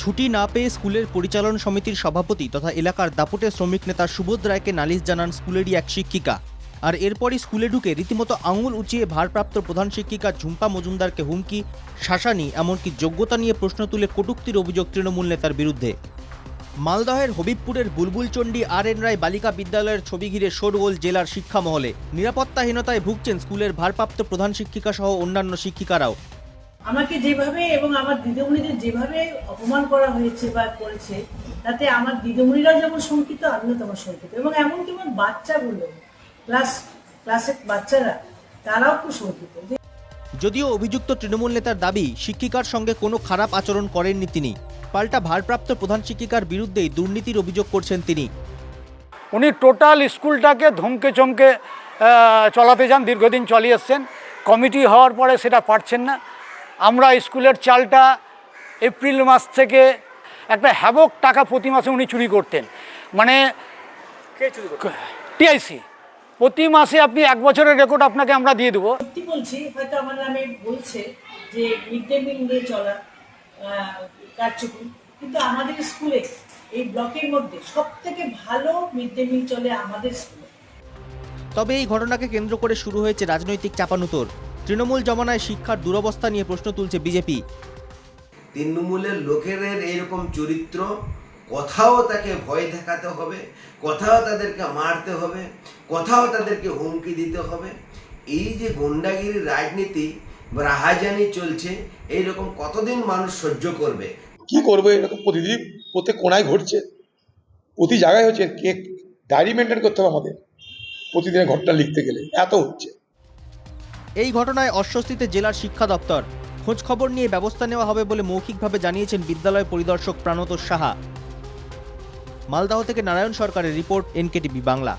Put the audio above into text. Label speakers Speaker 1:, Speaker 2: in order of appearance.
Speaker 1: ছুটি না পেয়ে স্কুলের পরিচালন সমিতির সভাপতি তথা এলাকার দাপুটে শ্রমিক নেতা সুবোধ রায়কে নালিশ জানান স্কুলেরই এক শিক্ষিকা। আর এরপরই স্কুলে ঢুকে রীতিমতো আঙুল উঁচিয়ে ভারপ্রাপ্ত প্রধান শিক্ষিকা ঝুম্পা মজুমদারকে হুমকি, শাসানি, এমনকি যোগ্যতা নিয়ে প্রশ্ন তুলে কটুক্তির অভিযোগ তৃণমূল নেতার বিরুদ্ধে। মালদহের হবিবপুরের বুলবুলচণ্ডী আর এন রায় বালিকা বিদ্যালয়ের ছবি ঘিরে শোরগোল জেলার শিক্ষা মহলে নিরাপত্তাহীনতায় ভুগছেন স্কুলের ভারপ্রাপ্ত প্রধান শিক্ষিকা সহ অন্যান্য শিক্ষিকারাও।
Speaker 2: আমাকে যেভাবে এবং আমার দিদিমণিদের যেভাবে অপমান করা হয়েছে বা করেছে, তাতে আমার দিদিমণিরাও যেমন শঙ্কিত, আমিও তেমন শঙ্কিত। এবং এমনকি আমার বাচ্চাগুলো, ক্লাস, ক্লাসের বাচ্চারা, তারাও খুব শঙ্কিত যে
Speaker 1: যদিও অভিযুক্ত তৃণমূল নেতার দাবি শিক্ষিকার সঙ্গে কোনো খারাপ আচরণ করেননি তিনি। পাল্টা ভারপ্রাপ্ত প্রধান শিক্ষিকার বিরুদ্ধেই দুর্নীতির অভিযোগ করছেন তিনি।
Speaker 3: উনি টোটাল স্কুলটাকে ধমকে চমকে চলাতে যান দীর্ঘদিন চালিয়ে এসছেন। কমিটি হওয়ার পরে সেটা পারছেন না। আমরা স্কুলের চালটা এপ্রিল মাস থেকে একটা হ্যাবক টাকা প্রতি মাসে উনি চুরি করতেন। মানে টিআইসি। প্রতি মাসে আপনি এক বছরের রেকর্ড আপনাকে আমরা দিয়ে দেবো।
Speaker 2: সত্যি বলছি হয়তো আমার নামে বলছে যে মিড ডে মিল নিয়ে চলা কারচুপি। কিন্তু আমাদের স্কুলে এই ব্লকের মধ্যে সব থেকে ভালো মিড ডে মিল চলে আমাদের স্কুলে।
Speaker 1: তবে এই ঘটনাকে কেন্দ্র করে শুরু হয়েছে রাজনৈতিক চাপানুতর। তৃণমূল জমানায় শিক্ষার দুরবস্থা নিয়ে প্রশ্ন তুলছে বিজেপি।
Speaker 4: তৃণমূলের লোকেদের এইরকম চরিত্র কোথাও তাকে ভয় দেখাতে হবে কোথাও তাদেরকে মারতে হবে কোথাও তাদেরকে হুমকি দিতে হবে। এই যে গুন্ডাগিরি রাজনীতি রাহাজানি চলছে এইরকম কতদিন মানুষ সহ্য করবে?
Speaker 5: কি করবে? এরকম প্রতিদিন প্রত্যেক কোনায় ঘটছে প্রতি জায়গায় হচ্ছে কে ডায়েরি মেনটেন করতে হবে আমাদের। প্রতিদিনের ঘটনা লিখতে গেলে এত হচ্ছে।
Speaker 1: এই ঘটনায় অস্বস্তিতে জেলার শিক্ষা দপ্তর। খোঁজ খবর নিয়ে ব্যবস্থা নেওয়া হবে বলে মৌখিকভাবে জানিয়েছেন বিদ্যালয় পরিদর্শক প্রাণতোষ সাহা। মালদাহ থেকে নারায়ণ সরকারের রিপোর্ট এনকেটিভি বাংলা।